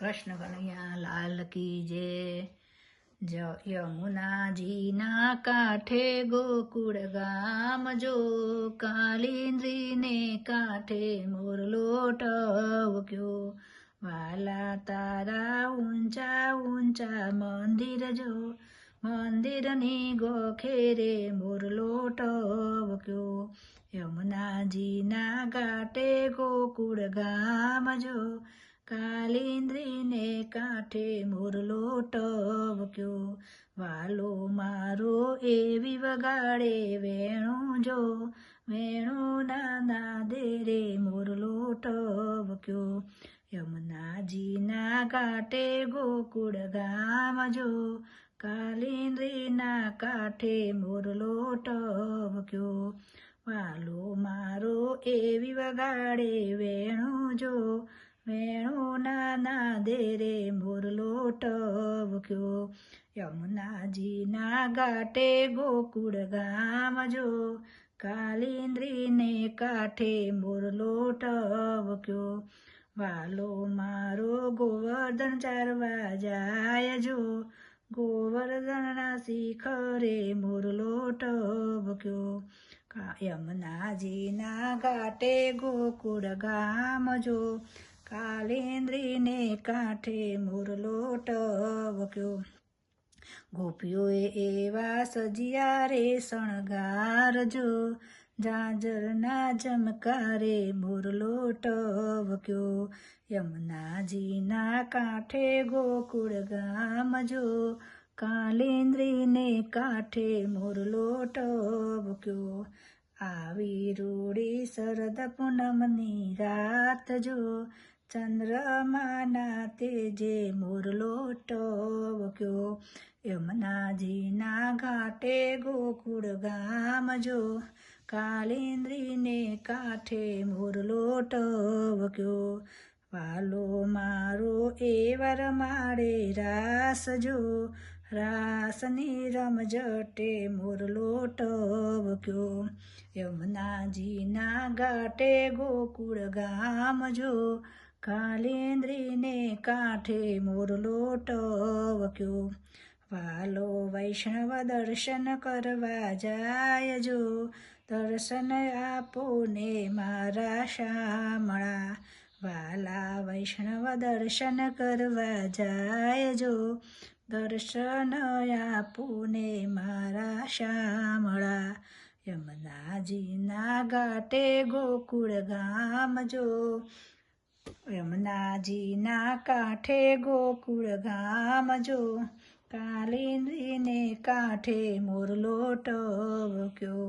કૃષ્ણ કનૈયા લાલ કી જય. યમુનાજીના કાંઠે ગોકુળ ગામ જો, કાલિંદ્રીને કાંઠે મોરલો ટવક્યો વાલા તારા ઊંચા ઊંચા મંદિર જો, મંદિરની ગોખેરે મોરલો ટવક્યો યમુનાજીના કાંઠે ગોકુળ ગામ જો કાલિંદ્રીને કાંઠે મોરલો ટવક્યો વાલો મારો એવી વગાડે વેણો જો, વેણો નાના દેરે મોરલો ટવક્યો યમુનાજીના કાંઠે ગોકુળ ગામ જો કાલિંદ્રીના કાંઠે મોરલો ટવક્યો વાલો મારો એવી વગાડે વેણો જો વેણું નાના દેરે મોરલો ટવક્યો યમુનાજીના ઘાટે ગોકુળ ગામ જો કાલિંદ્રીને કાંઠે મોરલો ટવક્યો વાલો મારો ગોવર્ધન ચારવા જાય જો ગોવર્ધનના શિખરે મોરલો ટવક્યો યમુનાજીના ઘાટે ગોકુળ ગામ જો કાલેન્દ્રીને કાંઠે મોરલો ટવક્યો ગોપીઓએ એવા સજિયા રે શણગારજો જાજરના જમકારે મોરલો ટવક્યો યમુનાજીના કાંઠે ગોકુળ ગામ જો કાલેન્દ્રીને કાંઠે મોરલો ટવક્યો આવી રૂડી શરદ પૂનમની રાત જો ચંદ્રમાના તેજે મોરલો ટવક્યો યમુનાજીના ઘાટે ગોકુળ ગામ જો કાલિંદ્રીને કાંઠે મોરલો ટવક્યો વાલો મારો એ વર મારે રાસ જો રાસની રમઝટે મોરલો ટવક્યો યમુનાજીના ઘાટે ગોકુળ ગામ જો કાલેન્દ્રીને કાંઠે મોરલો ટવક્યો વાલો વૈષ્ણવ દર્શન કરવા જાય જો દર્શન આપો ને મારા શામળા. વાલા વૈષ્ણવ દર્શન કરવા જાય જો દર્શન આપુને મારા શામળા. યમુનાજીના ઘાટે ગોકુળ ગામ જો યમુનાજીના કાંઠે ગોકુળ ગામ જો કાલિંદીને કાંઠે મોરલો ટવક્યો